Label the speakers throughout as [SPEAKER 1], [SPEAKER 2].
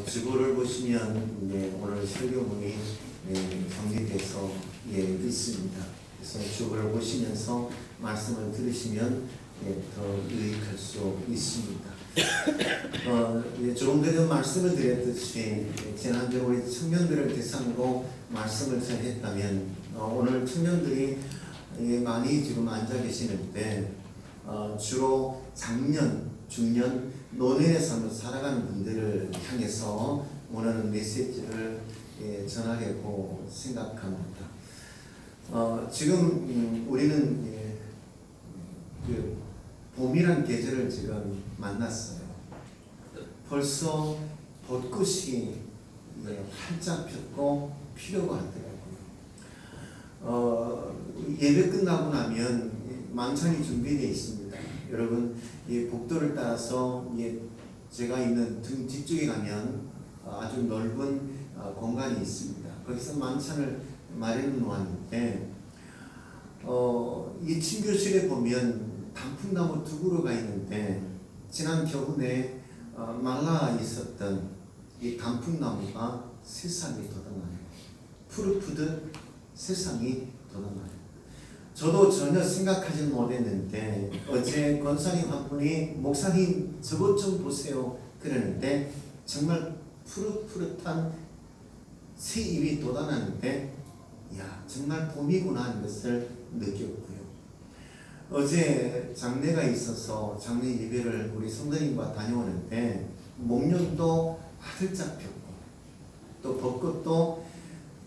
[SPEAKER 1] 어, 지구를 보시면 예, 오늘 설교문이 예, 정리돼서 예, 있습니다. 그래서 지구를 보시면서 말씀을 들으시면 예, 더 유익할 수 있습니다. 어, 예, 조금 전에 말씀을 드렸듯이 예, 지난주 우리 청년들을 대상으로 말씀을 전했다면 어, 오늘 청년들이 예, 많이 지금 앉아 계시는데 어, 주로 작년, 중년, 삶을 살아가는 분들을 향해서 원하는 메시지를 예, 전하려고 생각합니다. 어, 지금 음, 우리는 예, 그 봄이란 계절을 지금 만났어요. 벌써 벚꽃이 예, 활짝 폈고 피려고 하더라고요. 어, 예배 끝나고 나면 만찬이 준비되어 있습니다. 여러분 이 복도를 따라서 예, 제가 있는 등 뒤쪽에 가면 아주 넓은 어, 공간이 있습니다. 거기서 만찬을 마련해 놓았는데 어, 이 친교실에 보면 단풍나무 두 그루가 있는데 지난 겨울에 어, 말라 있었던 이 단풍나무가 세상에 돋아나요. 푸르푸듯 세상이 돋아나요. 저도 전혀 생각하지 못했는데 어제 권사님 한 분이 목사님 저것 좀 보세요 그러는데 정말 푸릇푸릇한 새 잎이 돋아나는데 야 정말 봄이구나 하는 것을 느꼈고요. 어제 장례가 있어서 장례 예배를 우리 성도님과 다녀오는데 목련도 화들짝 폈고 또 벚꽃도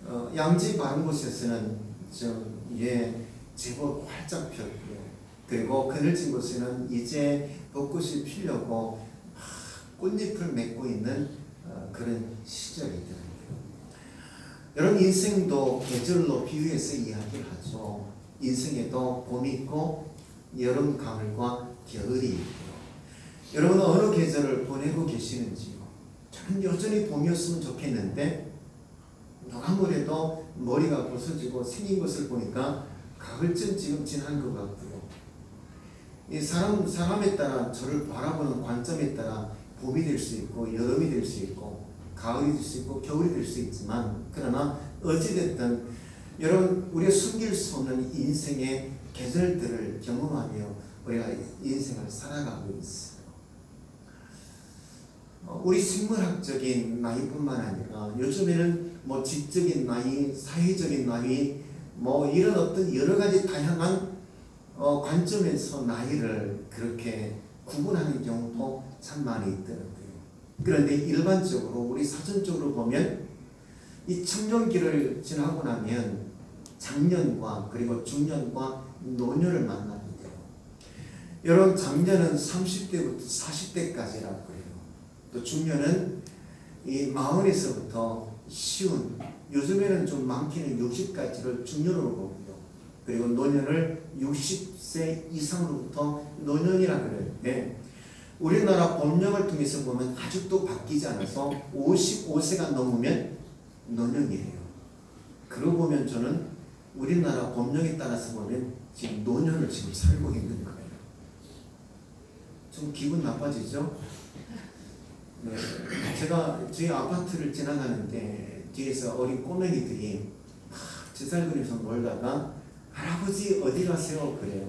[SPEAKER 1] 어, 양지 바른 곳에서는 좀예 제법 활짝 폈고요. 그리고 그늘진 곳에는 이제 벚꽃이 피려고 꽃잎을 맺고 있는 어, 그런 시절이더라고요. 여러분 인생도 계절로 비유해서 이야기를 하죠. 인생에도 봄이 있고 여름, 가을과 겨울이 있고요. 여러분은 어느 계절을 보내고 계시는지요? 저는 여전히 봄이었으면 좋겠는데 아무래도 머리가 벗어지고 생긴 것을 보니까 가을쯤 지금 지난 것 같고요. 이 사람 사람에 따라 저를 바라보는 관점에 따라 봄이 될 수 있고 여름이 될 수 있고 가을이 될 수 있고 겨울이 될 수 있지만 그러나 어찌됐든 여러분 우리가 숨길 수 없는 인생의 계절들을 경험하며 우리가 인생을 살아가고 있어요. 어, 우리 생물학적인 나이뿐만 아니라 요즘에는 뭐 지적인 나이, 사회적인 나이, 뭐 이런 어떤 여러 가지 다양한 어, 관점에서 나이를 그렇게 구분하는 경우도 참 많이 있더라고요. 그런데 일반적으로 우리 사전적으로 보면 이 청년기를 지나고 나면 장년과 그리고 중년과 노년을 만납니다. 여러분 장년은 30대부터 40대까지라고 해요. 또 중년은 이 마흔에서부터 쉬운 요즘에는 좀 많게는 60까지를 중년으로 보고요. 그리고 노년을 60세 이상으로부터 노년이라 그러는데 우리나라 법령을 통해서 보면 아직도 바뀌지 않아서 55세가 넘으면 노년이에요. 그러고 보면 저는 우리나라 법령에 따라서 보면 지금 노년을 지금 살고 있는 거예요. 좀 기분 나빠지죠? 네, 제가 저희 아파트를 지나가는데 뒤에서 어린 꼬맹이들이 제살그리면서 놀다가 할아버지 어디 가세요? 그래요.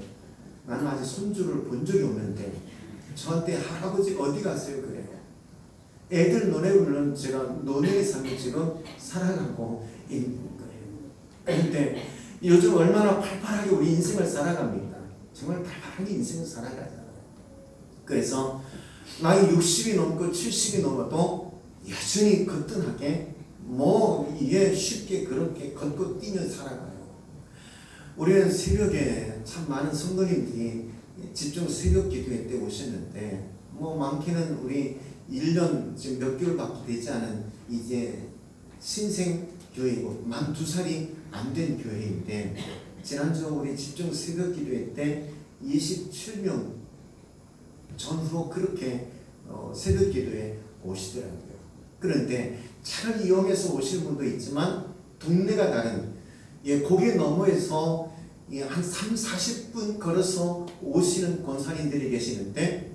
[SPEAKER 1] 나는 아직 손주를 본 적이 없는데 저한테 할아버지 어디 가세요? 그래요. 애들 노래 부르는 제가 노래의 삶을 지금 살아가고 있는 거예요. 그런데 요즘 얼마나 팔팔하게 우리 인생을 살아갑니다. 정말 팔팔하게 인생을 살아가잖아요. 그래서 나이 60이 넘고 70이 넘어도 여전히 거뜬하게 뭐 이게 쉽게 그렇게 걷고 뛰며 살아가요. 우리는 새벽에 참 많은 성도님들이 집중 새벽 기도회 때 오셨는데 뭐 많게는 우리 1년 지금 몇 개월밖에 되지 않은 이제 신생 교회이고 만 두 살이 안 된 교회인데 지난주 우리 집중 새벽 기도회 때 27명 전후로 그렇게 어, 새벽 기도에 오시더라고요. 그런데 차를 이용해서 오시는 분도 있지만 동네가 다른 예, 고개 너머에서 예, 한 3, 40분 걸어서 오시는 권사님들이 계시는데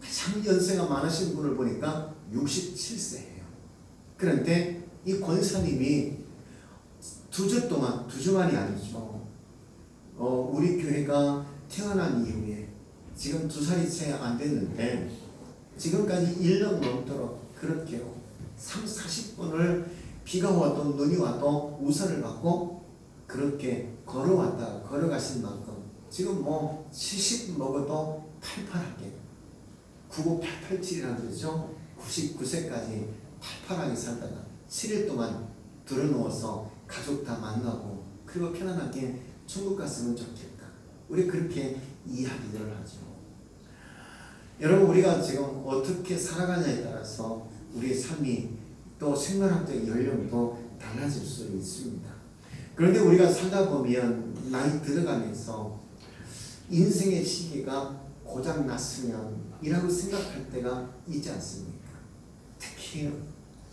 [SPEAKER 1] 가장 연세가 많으신 분을 보니까 67세예요. 그런데 이 권사님이 두 주 동안 두 주만이 아니죠. 어, 우리 교회가 태어난 이후에 지금 두 살이 채 안 됐는데 지금까지 1년 넘도록 그렇게 요. 3, 40분을 비가 와도 눈이 와도 우산을 갖고 그렇게 걸어왔다 걸어가신 만큼 지금 뭐 70 먹어도 팔팔하게 99887이라는 거죠. 99세까지 팔팔하게 살다가 7일 동안 들어누워서 가족 다 만나고 그리고 편안하게 천국 갔으면 좋겠다. 우리 그렇게 이야기들을 하죠. 여러분 우리가 지금 어떻게 살아가냐에 따라서 우리의 삶이 또 생활학적 연령도 달라질 수 있습니다. 그런데 우리가 살다 보면 나이 들어가면서 인생의 시기가 고장 났으면 이라고 생각할 때가 있지 않습니까? 특히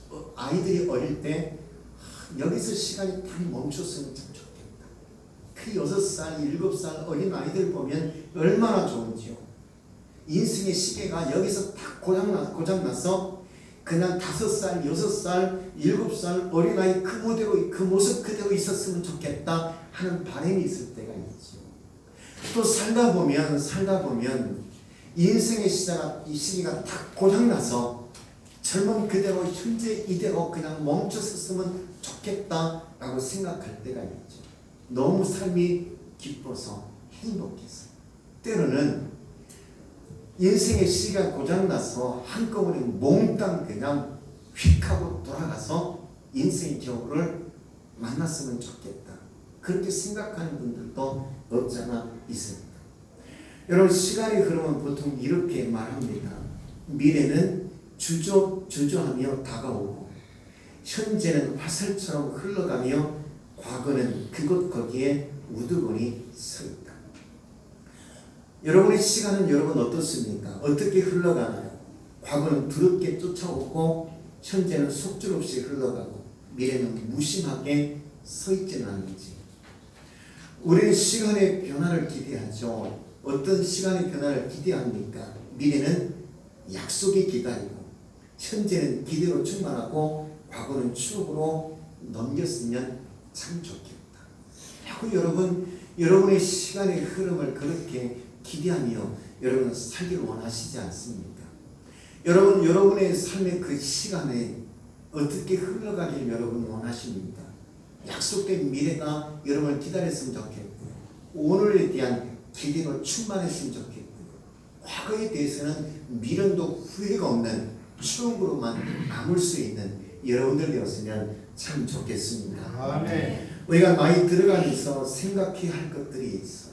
[SPEAKER 1] 어, 아이들이 어릴 때 하, 여기서 시간이 딱 멈췄으면 참 좋겠다. 그 여섯 살, 일곱 살 어린 아이들 보면 얼마나 좋은지요. 인생의 시계가 여기서 딱 고장나, 고장나서 그냥 다섯 살, 여섯 살, 일곱 살 어린아이 그 모델로 그 모습 그대로 있었으면 좋겠다 하는 바람이 있을 때가 있죠. 또 살다 보면 살다 보면 인생의 시작 이 시기가 딱 고장 나서 젊은 그대로 현재 이대로 그냥 멈췄었으면 좋겠다라고 생각할 때가 있죠. 너무 삶이 기뻐서 행복해서 때로는 인생의 시기가 고장나서 한꺼번에 몽땅 그냥 휙 하고 돌아가서 인생의 겨울을 만났으면 좋겠다. 그렇게 생각하는 분들도 없잖아 있습니다. 여러분 시간이 흐르면 보통 이렇게 말합니다. 미래는 주저 주저하며 다가오고 현재는 화살처럼 흘러가며 과거는 그곳 거기에 우두거니 서. 여러분의 시간은 여러분 어떻습니까? 어떻게 흘러가나요? 과거는 두렵게 쫓아오고 현재는 속절없이 흘러가고 미래는 무심하게 서 있지는 않는지 우리는 시간의 변화를 기대하죠. 어떤 시간의 변화를 기대합니까? 미래는 약속이 기다리고 현재는 기대로 충만하고 과거는 추억으로 넘겼으면 참 좋겠다. 하고 여러분 여러분의 시간의 흐름을 그렇게 기대하며 여러분 살기를 원하시지 않습니까? 여러분 여러분의 삶의 그 시간에 어떻게 흘러가길 여러분 원하십니까? 약속된 미래가 여러분을 기다렸으면 좋겠고 오늘에 대한 기대가 충만했으면 좋겠고 과거에 대해서는 미련도 후회가 없는 추억으로만 남을 수 있는 여러분들 되었으면 참 좋겠습니다.
[SPEAKER 2] 아멘.
[SPEAKER 1] 우리가 나이 들어가면서 생각해야 할 것들이 있어요.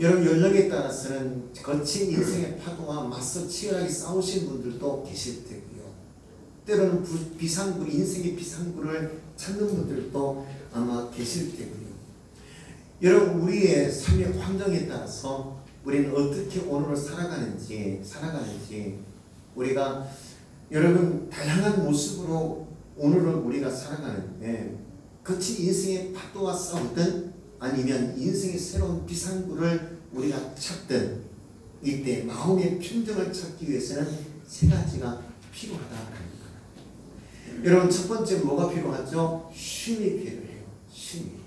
[SPEAKER 1] 여러분 연령에 따라서는 거친 인생의 파도와 맞서 치열하게 싸우신 분들도 계실 테고요. 때로는 부- 비상구 인생의 비상구를 찾는 분들도 아마 계실 테고요. 여러분 우리의 삶의 환경에 따라서 우리는 어떻게 오늘을 살아가는지 살아가는지 우리가 여러분 다양한 모습으로 오늘을 우리가 살아가는데 거친 인생의 파도와 싸우든 아니면 인생의 새로운 비상구를 우리가 찾든 이때 마음의 평정을 찾기 위해서는 세 가지가 필요하다는 거예요. 여러분 첫 번째 뭐가 필요하죠? 쉼이 필요해요. 쉼이.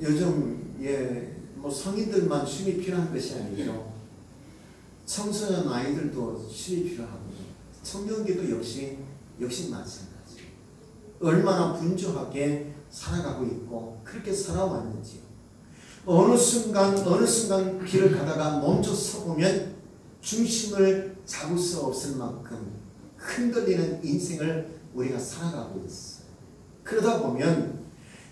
[SPEAKER 1] 요즘 예뭐 성인들만 쉼이 필요한 것이 아니죠. 청소년 아이들도 쉼이 필요하고 청년기도 역시 역시 마찬가지. 얼마나 분주하게 살아가고 있고 그렇게 살아왔는지요. 어느 순간 어느 순간 길을 가다가 멈춰 서 보면 중심을 잡을 수 없을 만큼 흔들리는 인생을 우리가 살아가고 있어요. 그러다 보면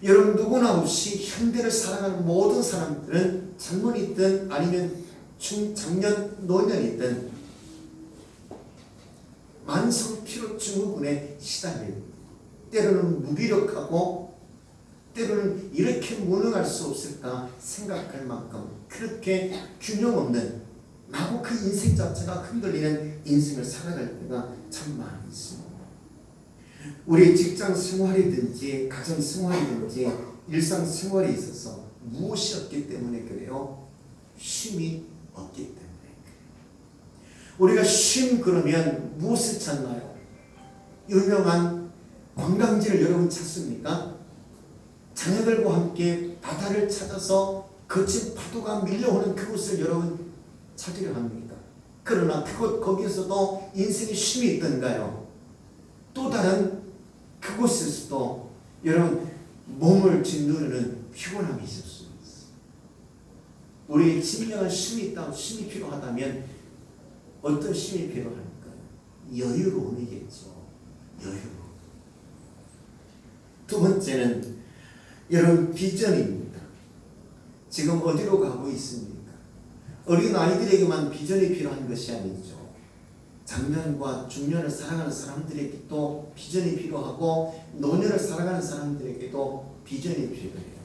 [SPEAKER 1] 여러분 누구나 없이 현대를 살아가는 모든 사람들은 젊은이든 아니면 중 장년 노년이든 만성 피로 증후군에 시달립니다. 때로는 무기력하고 때로는 이렇게 무능할 수 없을까 생각할 만큼 그렇게 균형 없는 나고 그 인생 자체가 흔들리는 인생을 살아갈 때가 참 많이 있습니다. 우리 직장 생활이든지 가정 생활이든지 일상 생활에 있어서 무엇이 없기 때문에 그래요? 쉼이 없기 때문에 우리가 쉼 그러면 무엇을 찾나요? 유명한 관광지를 여러분 찾습니까? 자녀들과 함께 바다를 찾아서 거친 파도가 밀려오는 그곳을 여러분 찾으려 합니까? 그러나 그곳 거기에서도 인생의 쉼이 있던가요? 또 다른 그곳에서도 여러분 몸을 짓누르는 피곤함이 있을 수 있어요. 우리의 진정한 쉼이 있다고 쉼이 필요하다면 어떤 쉼이 필요합니까? 여유로움이겠죠. 여유. 두 번째는 여러분 비전입니다. 지금 어디로 가고 있습니까? 어린 아이들에게만 비전이 필요한 것이 아니죠. 장년과 중년을 살아가는 사람들에게도 비전이 필요하고 노년을 살아가는 사람들에게도 비전이 필요해요.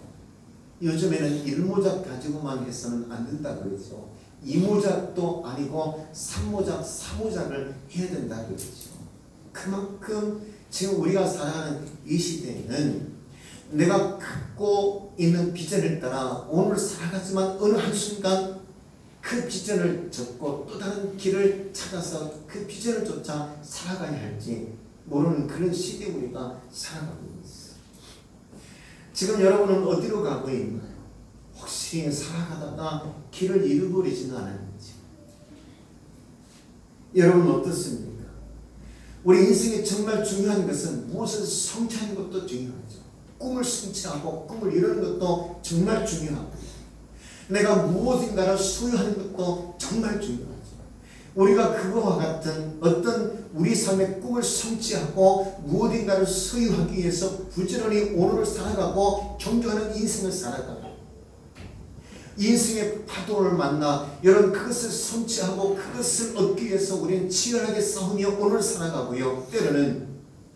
[SPEAKER 1] 요즘에는 일모작 가지고만 해서는 안 된다 그러죠. 이모작도 아니고 삼모작, 사모작을 해야 된다 그러죠. 그만큼 지금 우리가 살아가는 이 시대에는 내가 갖고 있는 비전을 따라 오늘 살아가지만 어느 한순간 그 비전을 접고 또 다른 길을 찾아서 그 비전을 쫓아 살아가야 할지 모르는 그런 시대에 우리가 살아가고 있어요. 지금 여러분은 어디로 가고 있나요? 혹시 살아가다가 길을 잃어버리지는 않았는지 여러분 어떻습니까? 우리 인생에 정말 중요한 것은 무엇을 성취하는 것도 중요하죠. 꿈을 성취하고 꿈을 이루는 것도 정말 중요하고 내가 무엇인가를 소유하는 것도 정말 중요하죠. 우리가 그거와 같은 어떤 우리 삶의 꿈을 성취하고 무엇인가를 소유하기 위해서 부지런히 오늘을 살아가고 경주하는 인생을 살아가고 인생의 파도를 만나 여러분 그것을 성취하고 그것을 얻기 위해서 우리는 치열하게 싸우며 오늘 살아가고요. 때로는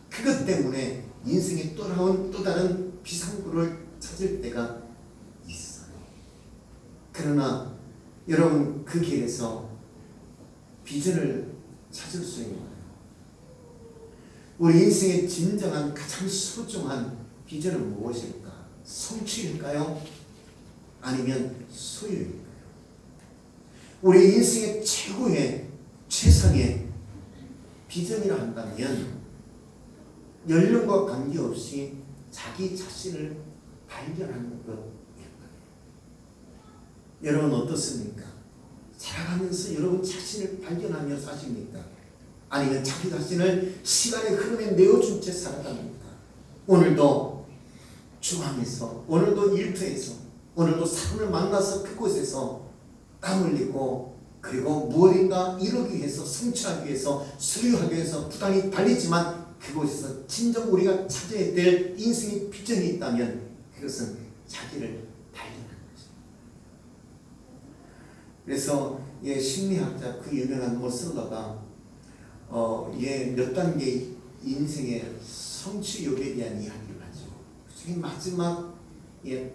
[SPEAKER 1] 그것 때문에 인생이 또 나온 또 다른 비상구를 찾을 때가 있어요. 그러나 여러분 그 길에서 비전을 찾을 수 있는. 우리 인생의 진정한 가장 소중한 비전은 무엇일까? 성취일까요? 아니면 소유일까요? 우리 인생의 최고의 최상의 비전이라 한다면 연령과 관계없이 자기 자신을 발견하는 것일까요? 여러분 어떻습니까? 살아가면서 여러분 자신을 발견하며 사십니까? 아니면 자기 자신을 시간의 흐름에 내어준 채 살아갑니까? 오늘도 중앙에서, 오늘도 일터에서, 오늘도 사람을 만나서 그곳에서 땀 흘리고 그리고 무엇인가 이루기 위해서 성취하기 위해서 소유하기 위해서 부단히 달리지만 그곳에서 진정 우리가 찾아야 될 인생의 비전이 있다면 그것은 자기를 발견하는 거죠. 그래서 예, 심리학자 그 유명한 모슬러가 어, 예, 몇 단계 인생의 성취욕에 대한 이야기를 하죠. 그중에 마지막 예,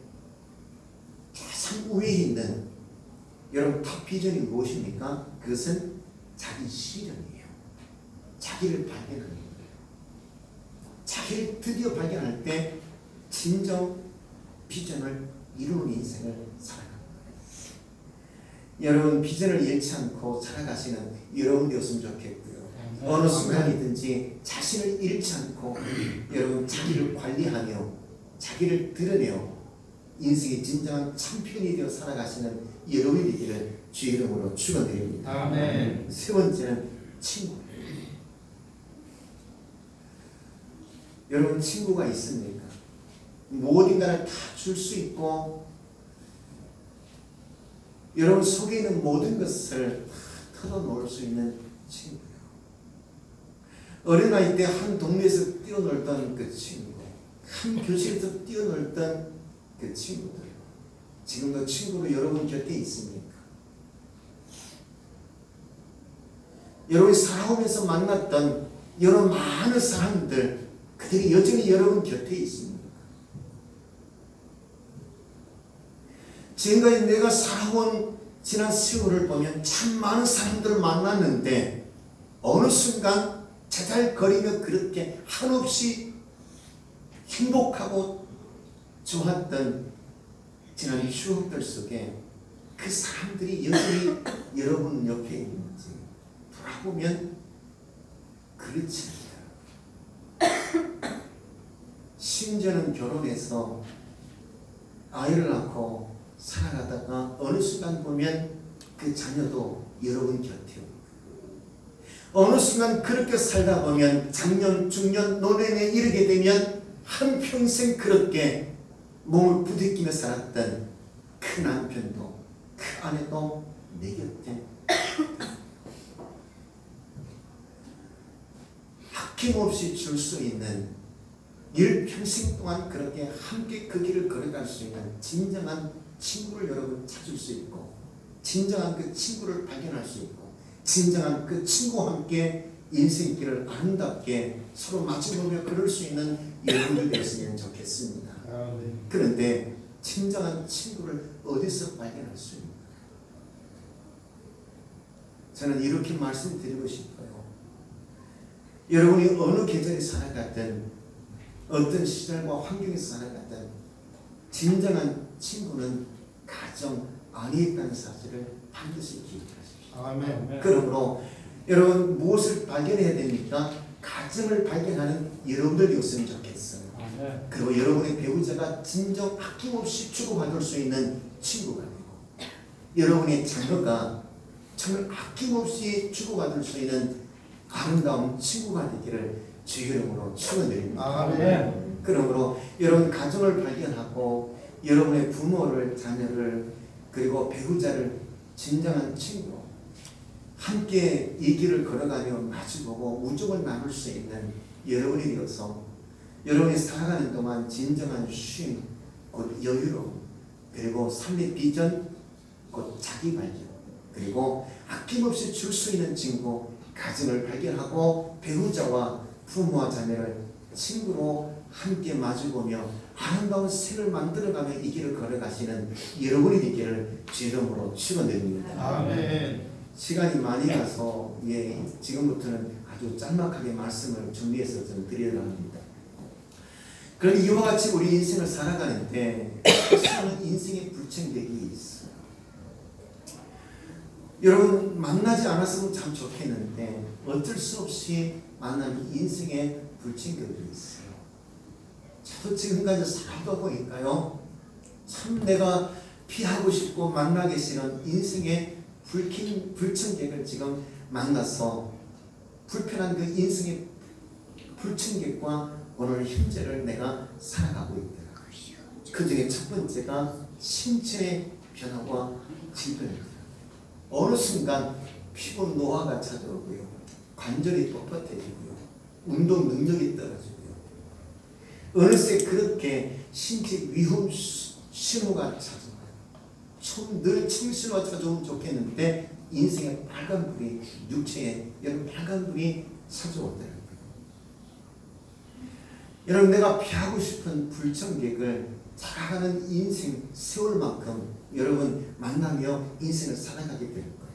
[SPEAKER 1] 가장 우위에 있는 여러분 탑 비전이 무엇입니까? 그것은 자기 실현이에요. 자기를 발견하는. 자기를 드디어 발견할 때 진정 비전을 이루는 인생을 거예요. 여러분 비전을 잃지 않고 살아가시는 여러분 되었으면 좋겠고요. 어느 순간이든지 자신을 잃지 않고 여러분 자기를 관리하며 자기를 드러내어 인생의 진정한 참편이 되어 살아가시는 여러분이 되기를 주 이름으로 축원드립니다.
[SPEAKER 2] 아멘.
[SPEAKER 1] 세 번째는 친구. 여러분 친구가 있습니까? 무엇인가를 다 줄 수 있고 여러분 속에 있는 모든 것을 다 털어놓을 수 있는 친구요. 어린아이 때 한 동네에서 뛰어놀던 그 친구, 한 교실에서 뛰어놀던 그 친구들, 지금도 친구로 여러분 곁에 있습니까? 여러분이 살아오면서 만났던 여러 많은 사람들, 그들이 여전히 여러분 곁에 있습니다. 지금까지 내가 살아온 지난 세월을 보면 참 많은 사람들을 만났는데 어느 순간 제잘거리며 그렇게 한없이 행복하고 좋았던 지난 추억들 속에 그 사람들이 여전히 여러분 옆에 있는지 돌아보면 그렇지. 심지어는 결혼해서 아이를 낳고 살아가다가 어느 순간 보면 그 자녀도 여러분 곁에 오고 어느 순간 그렇게 살다 보면 장년, 중년, 노년에 이르게 되면 한평생 그렇게 몸을 부대끼며 살았던 그 남편도 그 아내도 내 곁에 아낌없이 줄 수 있는 일 평생 동안 그렇게 함께 그 길을 걸어갈 수 있는 진정한 친구를 여러분 찾을 수 있고 진정한 그 친구를 발견할 수 있고 진정한 그 친구와 함께 인생길을 아름답게 서로 마주보며 걸을 수 있는 여러분들 되었으면 좋겠습니다.
[SPEAKER 2] 아멘.
[SPEAKER 1] 그런데 진정한 친구를 어디서 발견할 수 있는가? 저는 이렇게 말씀드리고 싶어요. 여러분이 어느 계절에 살아갔든 어떤 시절과 환경에서 살아갔든 진정한 친구는 가정 안에 있다는 사실을 반드시 기억하십시오.
[SPEAKER 2] 아멘.
[SPEAKER 1] 그러므로 여러분 무엇을 발견해야 됩니까? 가정을 발견하는 여러분들이었으면 좋겠어요.
[SPEAKER 2] 아멘.
[SPEAKER 1] 그리고 여러분의 배우자가 진정 아낌없이 주고받을 수 있는 친구가 되고 여러분의 자녀가 정말 아낌없이 주고받을 수 있는 아름다운 친구가 되기를 주의 이름으로 축원드립니다.
[SPEAKER 2] 아멘.
[SPEAKER 1] 그러므로 여러분 가정을 발견하고 여러분의 부모를 자녀를 그리고 배우자를 진정한 친구 함께 이 길을 걸어가며 마주보고 우정을 나눌 수 있는 여러분이 되어서 여러분이 살아가는 동안 진정한 쉼, 곧 여유로움, 그리고 삶의 비전, 곧 자기 발견, 그리고 아낌없이 줄 수 있는 친구, 가정을 발견하고 배우자와 부모와 자녀를 친구로 함께 마주보며 아름다운 생을 만들어가며 이 길을 걸어가시는 여러분이 되기를 주 이름으로 축원드립니다.
[SPEAKER 2] 아멘.
[SPEAKER 1] 시간이 많이 가서 예, 지금부터는 아주 짤막하게 말씀을 준비해서 좀 드리려 합니다. 그럼 이와 같이 우리 인생을 살아가는데 인생의 불청객이 있어요. 여러분 만나지 않았으면 참 좋겠는데 어쩔 수 없이 만나는 인생의 불청객이 있어요. 저도 지금까지 살다 보니까요. 참 내가 피하고 싶고 만나기 싫은 인생의 불킨 불청객을 지금 만나서 불편한 그 인생의 불청객과 오늘 현재를 내가 살아가고 있더라고요. 그 중에 첫 번째가 신체의 변화와 질병입니다. 어느 순간 피부 노화가 찾아오고요. 관절이 뻣뻣해지고요. 운동 능력이 떨어지고요. 어느새 그렇게 신체 위험 시- 신호가 찾아와요. 좀늘 침신호가 찾아오면 좋겠는데 인생의 빨간불이 육체에 여러분 빨간불이 찾아오더라고요. 여러분 내가 피하고 싶은 불청객을 살아가는 인생 세월만큼 여러분 만나며 인생을 살아가게 될 거예요.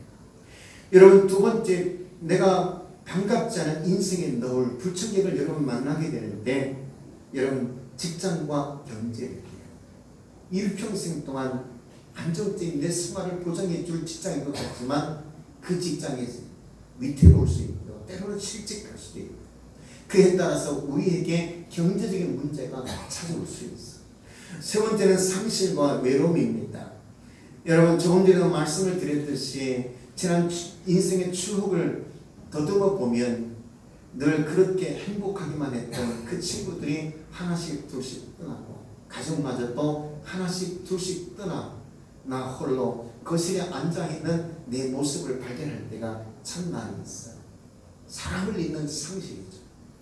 [SPEAKER 1] 여러분 두 번째 내가 반갑지 않은 인생의 너울 불청객을 여러분 만나게 되는데 여러분 직장과 경제를 일평생 동안 안정적인 내 생활을 보장해 줄 직장인 것 같지만 그 직장에서 위태로울 수 있고 때로는 실직할 수도 있고 그에 따라서 우리에게 경제적인 문제가 찾아올 수 있어. 세 번째는 상실과 외로움입니다. 여러분 조금 전에도 말씀을 드렸듯이 지난 추- 인생의 추억을 더듬어 보면 늘 그렇게 행복하기만 했던 그 친구들이 하나씩 둘씩 떠나고 가족마저도 하나씩 둘씩 떠나 나 홀로 거실에 앉아 있는 내 모습을 발견할 때가 참 많이 있어요. 사람을 잇는 상실이죠.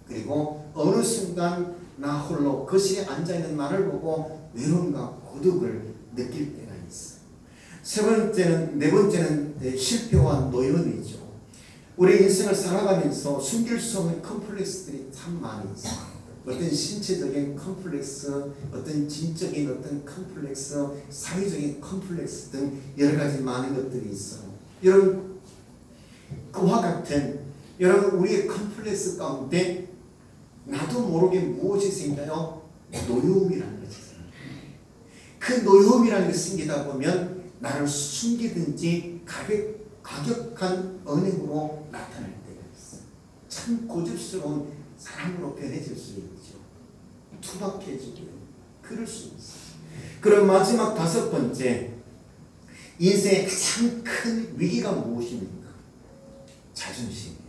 [SPEAKER 1] 그리고 어느 순간 나 홀로 거실에 앉아 있는 나를 보고 외로움과 고독을 느낄 때가 있어요. 세 번째는 네 번째는 네, 실패와 노연이죠. 우리 인생을 살아가면서 숨길 수 없는 컴플렉스들이 참 많이 있어요. 어떤 신체적인 컴플렉스, 어떤 진적인 어떤 컴플렉스, 사회적인 컴플렉스 등 여러 가지 많은 것들이 있어요. 여러분 그와 같은 여러분 우리의 컴플렉스 가운데 나도 모르게 무엇이 생겨요? 노여움이라는 것이 생겨요. 그 노여움이라는 것이 생기다 보면 나를 숨기든지 가볍 가격한 언행으로 나타날 때가 있어. 참 고집스러운 사람으로 변해질 수 있죠. 투박해지고요. 그럴 수 있어. 그럼 마지막 다섯 번째 인생의 가장 큰 위기가 무엇입니까? 자존심이에요.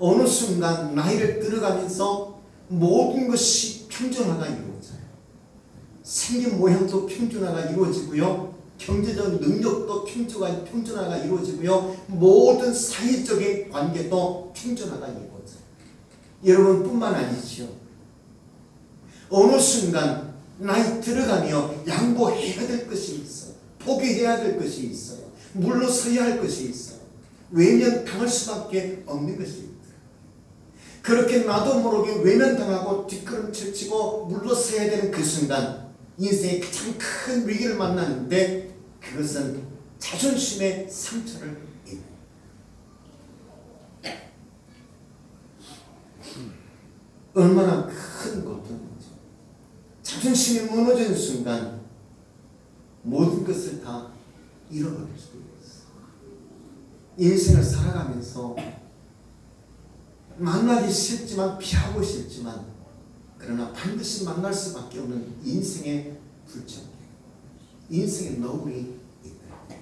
[SPEAKER 1] 어느 순간 나이를 들어가면서 모든 것이 평준화가 이루어져요. 생긴 모양도 평준화가 이루어지고요. 경제적 능력도 평준화, 평준화가 이루어지고요. 모든 사회적인 관계도 평준화가 이루어져요. 여러분뿐만 아니죠. 어느 순간 나이 들어가며 양보해야 될 것이 있어요. 포기해야 될 것이 있어요. 물러서야 할 것이 있어요. 외면 당할 수밖에 없는 것이 있어요. 그렇게 나도 모르게 외면당하고 뒷걸음질 치고 물러서야 되는 그 순간 인생의 가장 큰 위기를 만나는데 그것은 자존심의 상처를 입는 얼마나 큰 고통인지. 자존심이 무너지는 순간 모든 것을 다 잃어버릴 수도 있어. 인생을 살아가면서 만나기 싫지만 피하고 싶지만 그러나 반드시 만날 수밖에 없는 인생의 불평 인생의 너울이 있다.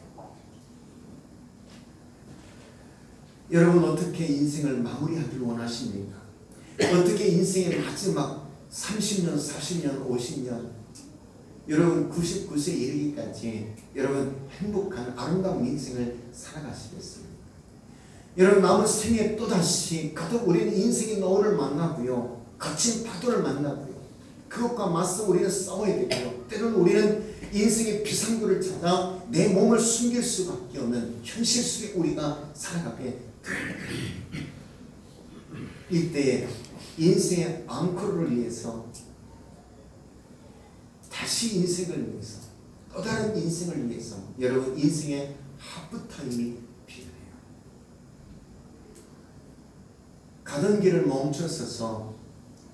[SPEAKER 1] 여러분 어떻게 인생을 마무리하길 원하십니까? 어떻게 인생의 마지막 30년, 40년, 50년 여러분 99세 이르기까지 여러분 행복한 아름다운 인생을 살아가시겠습니까? 여러분 남은 생에 또다시 가득 우리는 인생의 노을을 만나고요. 거친 파도를 만나고요. 그것과 맞서 우리는 싸워야 되고요. 때로는 우리는 인생의 비상구를 찾아 내 몸을 숨길 수밖에 없는 현실 속에 우리가 살아가게. 이때 인생의 앙코르를 위해서 다시 인생을 위해서 또 다른 인생을 위해서 여러분 인생의 하프타임이 필요해요. 가던 길을 멈춰서서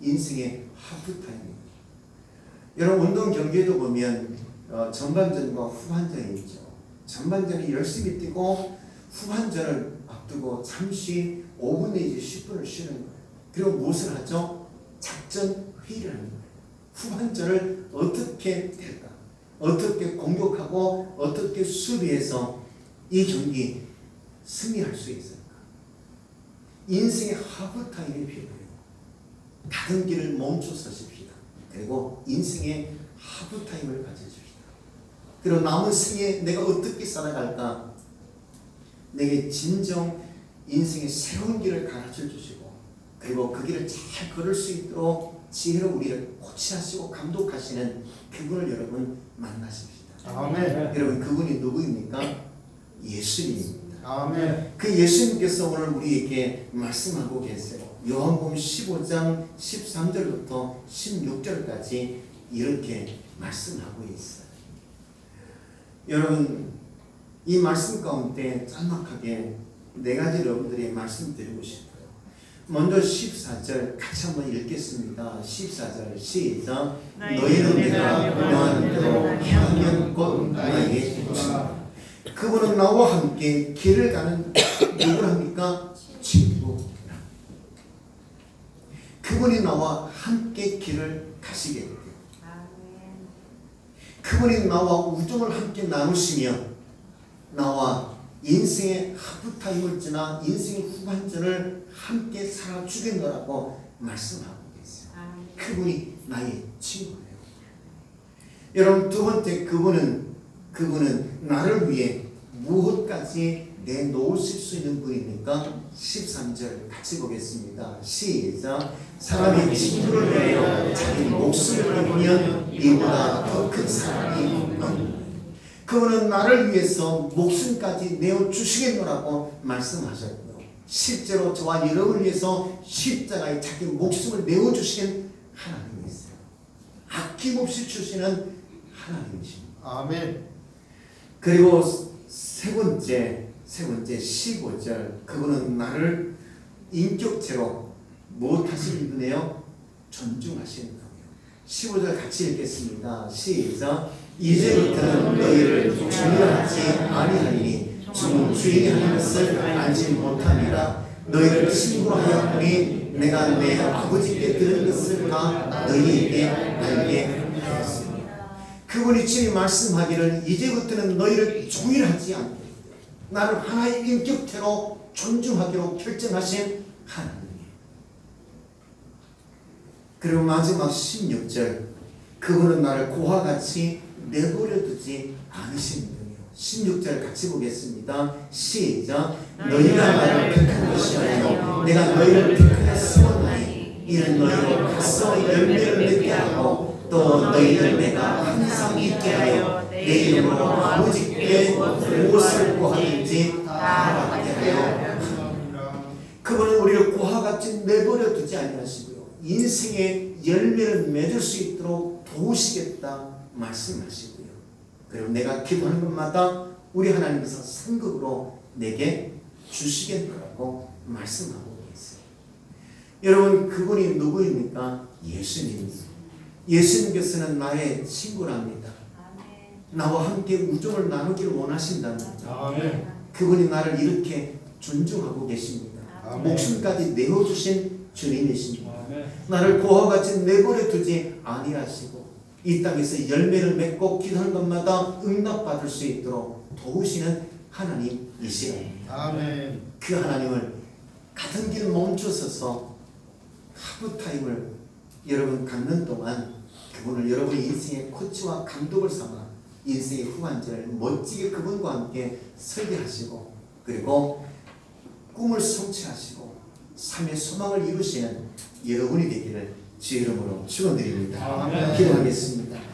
[SPEAKER 1] 인생의 하프타임입니다. 여러분 운동 경기에도 보면 어, 전반전과 후반전이 있죠. 전반전이 열심히 뛰고 후반전을 앞두고 잠시 5분 내지 10분을 쉬는 거예요. 그리고 무엇을 하죠? 작전 회의를 하는 거예요. 후반전을 어떻게 될까? 어떻게 공격하고 어떻게 수비해서 이 경기 승리할 수 있을까? 인생의 하프타임이 필요해요. 가던 길을 멈춰 서십시다. 그리고 인생의 하프타임을 가져줍시다. 그리고 남은 생에 내가 어떻게 살아갈까? 내게 진정 인생의 새로운 길을 가르쳐 주시고 그리고 그 길을 잘 걸을 수 있도록 지혜로 우리를 코치하시고 감독하시는 그분을 여러분 만나십시다.
[SPEAKER 2] 아멘.
[SPEAKER 1] 여러분 그분이 누구입니까? 예수님입니다.
[SPEAKER 2] 아멘.
[SPEAKER 1] 그 예수님께서 오늘 우리에게 말씀하고 계세요. 요한복음 15장 13절부터 16절까지 이렇게 말씀하고 있어요. 여러분 이 말씀 가운데 짤막하게 네 가지 여러분들이 말씀드리고 싶어요. 먼저 14절 같이 한번 읽겠습니다. 14절 시작. 너희는 내가 명하는 대로 행하면 곧 나에게 주신다. 그분은 나와 함께 길을 가는 누구를 합니까? 친구. 그분이 나와 함께 길을 가시게 돼요. 그분이 나와 우정을 함께 나누시며 나와 인생의 하프타임을 지나 인생의 후반전을 함께 살아주겠노라고 말씀하고 계세요. 그분이 나의 친구예요. 여러분 두 번째 그분은 그분은 나를 위해 무엇까지 내놓으실 수 있는 분입니까? 13절 같이 보겠습니다. 시작. 사람이 친구를 위하여 자기 목숨을 버리면 이보다 더 큰 사랑이 없노라. 그분은 나를 위해서 목숨까지 내어 주시겠노라고 말씀하셨고요. 실제로 저와 여러분을 위해서 십자가에 자기 목숨을 내어 주시는 하나님이세요. 아낌없이 주시는 하나님이십니다.
[SPEAKER 2] 아멘.
[SPEAKER 1] 그리고 세 번째, 세 번째 15절 그분은 나를 인격체로 하시는 분이에요? 존중하시는 분이에요. 15절 같이 읽겠습니다. 시작. 이제부터는 너희를 주의하지 아니하리니 주는 주인이 하는 것을 알지 못함이라 너희를 친구로 하였으니 내가 내 아버지께 들은 것을 다 너희에게 알게. 그분이 친히 말씀하기를 이제부터는 너희를 주일하지 않고 나를 하나의 인격체로 존중하기로 결정하신 하나님. 그리고 마지막 16절 그분은 나를 고와 같이 내버려 두지 분이요. 16절 같이 보겠습니다. 시작. 너희가 나를 택한 것이 아니요 내가 너희를 택하였으니 이는 너희로 가서 열매를 맺게 하고 또 너희를 내가 항상 있게 하여 내 이름으로 아버지께 무엇을 구하든지 다 받게 하여 그분은 우리를 고와 같이 내버려 두지 아니하시고요. 인생의 열매를 맺을 수 있도록 도우시겠다 말씀하시고요. 그리고 내가 기도하는 것마다 우리 하나님께서 상급으로 내게 주시겠다고 말씀하고 계세요. 여러분 그분이 누구입니까? 예수님입니다. 예수님께서는 나의 친구랍니다. 나와 함께 우정을 나누기를 원하신답니다.
[SPEAKER 2] 아멘.
[SPEAKER 1] 그분이 나를 이렇게 존중하고 계십니다.
[SPEAKER 2] 아멘.
[SPEAKER 1] 목숨까지 내어주신 주님이십니다.
[SPEAKER 2] 아멘.
[SPEAKER 1] 나를 고와 같이 내버려 두지 아니하시고 이 땅에서 열매를 맺고 기도하는 것마다 응답받을 수 있도록 도우시는 하나님이시랍니다.
[SPEAKER 2] 아멘.
[SPEAKER 1] 그 하나님을 가던 길 멈추서서 하프타임을 여러분 갖는 동안 그분을 여러분의 인생의 코치와 감독을 삼아 인생의 후반전을 멋지게 그분과 함께 설계하시고 그리고 꿈을 성취하시고 삶의 소망을 이루시는 여러분이 되기를 주의 이름으로 축원드립니다. 기도하겠습니다.